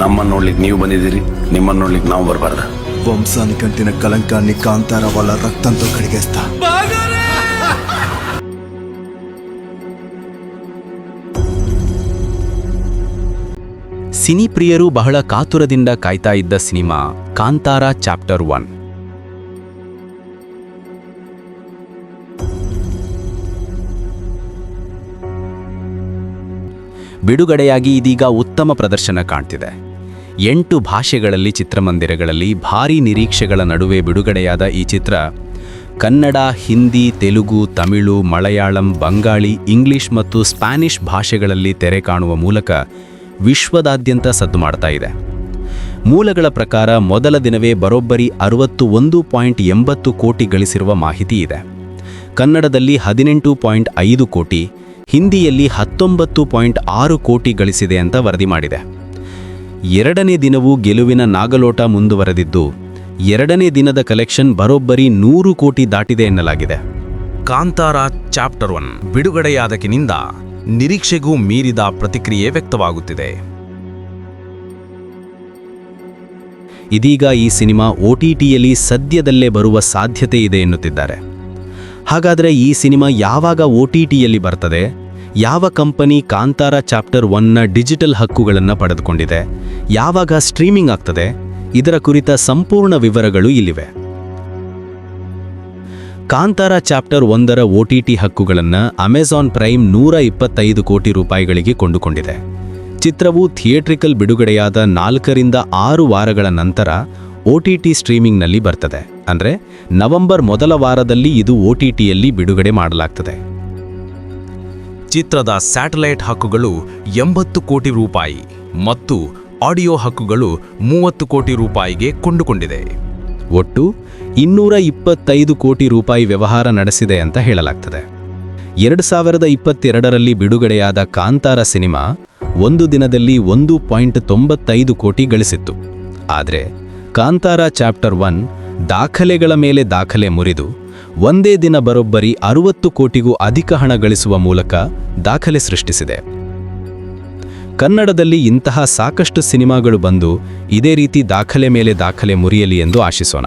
ನಮ್ಮನ್ನು ನೋಡ್ಲಿಕ್ಕೆ ನೀವು ಬಂದಿದ್ದೀರಿ ನಿಮ್ಮನ್ನು ನೋಡ್ಲಿಕ್ಕೆ ನಾವು ಬರಬಾರ್ದ. ವಂಸಾನಿ ಕಂಟಿನ ಕಲಂಕ ನಿಕಾಂತಾರವಲ್ಲ ರಕ್ತಂತ ಕಡಿಗೆಸ್ತ ಸಿನಿ ಪ್ರಿಯರು ಬಹಳ ಕಾತುರದಿಂದ ಕಾಯ್ತಾ ಇದ್ದ ಸಿನಿಮಾ ಕಾಂತಾರ ಚಾಪ್ಟರ್ ಒನ್. ಬಿಡುಗಡೆಯಾಗಿ ಇದೀಗ ಉತ್ತಮ ಪ್ರದರ್ಶನ ಕಾಣ್ತಿದೆ. ಎಂಟು ಭಾಷೆಗಳಲ್ಲಿ ಚಿತ್ರಮಂದಿರಗಳಲ್ಲಿ ಭಾರೀ ನಿರೀಕ್ಷೆಗಳ ನಡುವೆ ಬಿಡುಗಡೆಯಾದ ಈ ಚಿತ್ರ, ಕನ್ನಡ, ಹಿಂದಿ, ತೆಲುಗು, ತಮಿಳು, ಮಲಯಾಳಂ, ಬಂಗಾಳಿ, ಇಂಗ್ಲಿಷ್ ಮತ್ತು ಸ್ಪ್ಯಾನಿಷ್ ಭಾಷೆಗಳಲ್ಲಿ ತೆರೆ ಕಾಣುವ ಮೂಲಕ ವಿಶ್ವದಾದ್ಯಂತ ಸದ್ದು ಮಾಡ್ತಾ ಇದೆ. ಮೂಲಗಳ ಪ್ರಕಾರ ಮೊದಲ ದಿನವೇ ಬರೋಬ್ಬರಿ ಅರವತ್ತು ಒಂದು ಪಾಯಿಂಟ್ ಎಂಬತ್ತು ಕೋಟಿ ಗಳಿಸಿರುವ ಮಾಹಿತಿ ಇದೆ. ಕನ್ನಡದಲ್ಲಿ ಹದಿನೆಂಟು ಪಾಯಿಂಟ್ ಐದು ಕೋಟಿ, ಹಿಂದಿಯಲ್ಲಿ ಹತ್ತೊಂಬತ್ತು ಪಾಯಿಂಟ್ ಆರು ಕೋಟಿ ಗಳಿಸಿದೆ ಅಂತ ವರದಿ ಮಾಡಿದೆ. ಎರಡನೇ ದಿನವೂ ಗೆಲುವಿನ ನಾಗಲೋಟ ಮುಂದುವರೆದಿದ್ದು, ಎರಡನೇ ದಿನದ ಕಲೆಕ್ಷನ್ ಬರೋಬ್ಬರಿ ನೂರು ಕೋಟಿ ದಾಟಿದೆ ಎನ್ನಲಾಗಿದೆ. ಕಾಂತಾರ ಚಾಪ್ಟರ್ ಒನ್ ಬಿಡುಗಡೆಯಾದಕಿನಿಂದ ನಿರೀಕ್ಷೆಗೂ ಮೀರಿದ ಪ್ರತಿಕ್ರಿಯೆ ವ್ಯಕ್ತವಾಗುತ್ತಿದೆ. ಇದೀಗ ಈ ಸಿನಿಮಾ ಒ ಟಿ ಟಿಯಲ್ಲಿ ಸದ್ಯದಲ್ಲೇ ಬರುವ ಸಾಧ್ಯತೆ ಇದೆ ಎನ್ನುತ್ತಿದ್ದಾರೆ. ಹಾಗಾದರೆ ಈ ಸಿನಿಮಾ ಯಾವಾಗ ಒ ಟಿ ಟಿಯಲ್ಲಿ ಬರ್ತದೆ? ಯಾವ ಕಂಪನಿ ಕಾಂತಾರ ಚಾಪ್ಟರ್ ಒನ್ನ ಡಿಜಿಟಲ್ ಹಕ್ಕುಗಳನ್ನು ಪಡೆದುಕೊಂಡಿದೆ? ಯಾವಾಗ ಸ್ಟ್ರೀಮಿಂಗ್ ಆಗ್ತದೆ? ಇದರ ಕುರಿತ ಸಂಪೂರ್ಣ ವಿವರಗಳು ಇಲ್ಲಿವೆ. ಕಾಂತಾರ ಚಾಪ್ಟರ್ ಒಂದರ ಒ ಟಿ ಟಿ ಹಕ್ಕುಗಳನ್ನು ಅಮೆಜಾನ್ ಪ್ರೈಮ್ ನೂರ ಇಪ್ಪತ್ತೈದು ಕೋಟಿ ರೂಪಾಯಿಗಳಿಗೆ ಕೊಂಡುಕೊಂಡಿದೆ. ಚಿತ್ರವು ಥಿಯೇಟ್ರಿಕಲ್ ಬಿಡುಗಡೆಯಾದ ನಾಲ್ಕರಿಂದ ಆರು ವಾರಗಳ ನಂತರ ಒ ಟಿ ಟಿ ಸ್ಟ್ರೀಮಿಂಗ್ನಲ್ಲಿ ಬರ್ತದೆ. ಅಂದರೆ ನವೆಂಬರ್ ಮೊದಲ ವಾರದಲ್ಲಿ ಇದು ಒ ಟಿ ಟಿಯಲ್ಲಿ ಬಿಡುಗಡೆ ಮಾಡಲಾಗ್ತದೆ. ಚಿತ್ರದ ಸ್ಯಾಟಲೈಟ್ ಹಕ್ಕುಗಳು ಎಂಬತ್ತು ಕೋಟಿ ರೂಪಾಯಿ ಮತ್ತು ಆಡಿಯೋ ಹಕ್ಕುಗಳು ಮೂವತ್ತು ಕೋಟಿ ರೂಪಾಯಿಗೆ ಕೊಂಡುಕೊಂಡಿದೆ. ಒಟ್ಟು ಇನ್ನೂರ ಇಪ್ಪತ್ತೈದು ಕೋಟಿ ರೂಪಾಯಿ ವ್ಯವಹಾರ ನಡೆಸಿದೆ ಅಂತ ಹೇಳಲಾಗ್ತದೆ. ಎರಡು ಸಾವಿರದ ಇಪ್ಪತ್ತೆರಡರಲ್ಲಿ ಬಿಡುಗಡೆಯಾದ ಕಾಂತಾರ ಸಿನಿಮಾ ಒಂದು ದಿನದಲ್ಲಿ ಒಂದು ಪಾಯಿಂಟ್ ತೊಂಬತ್ತೈದು ಕೋಟಿ ಗಳಿಸಿತ್ತು. ಆದರೆ ಕಾಂತಾರ ಚಾಪ್ಟರ್ ಒನ್ ದಾಖಲೆಗಳ ಮೇಲೆ ದಾಖಲೆ ಮುರಿದು ಒಂದೇ ದಿನ ಬರೋಬ್ಬರಿ ಅರುವತ್ತು ಕೋಟಿಗೂ ಅಧಿಕ ಹಣ ಗಳಿಸುವ ಮೂಲಕ ದಾಖಲೆ ಸೃಷ್ಟಿಸಿದೆ. ಕನ್ನಡದಲ್ಲಿ ಇಂತಹ ಸಾಕಷ್ಟು ಸಿನಿಮಾಗಳು ಬಂದು ಇದೇ ರೀತಿ ದಾಖಲೆ ಮೇಲೆ ದಾಖಲೆ ಮುರಿಯಲಿ ಎಂದು ಆಶಿಸೋಣ.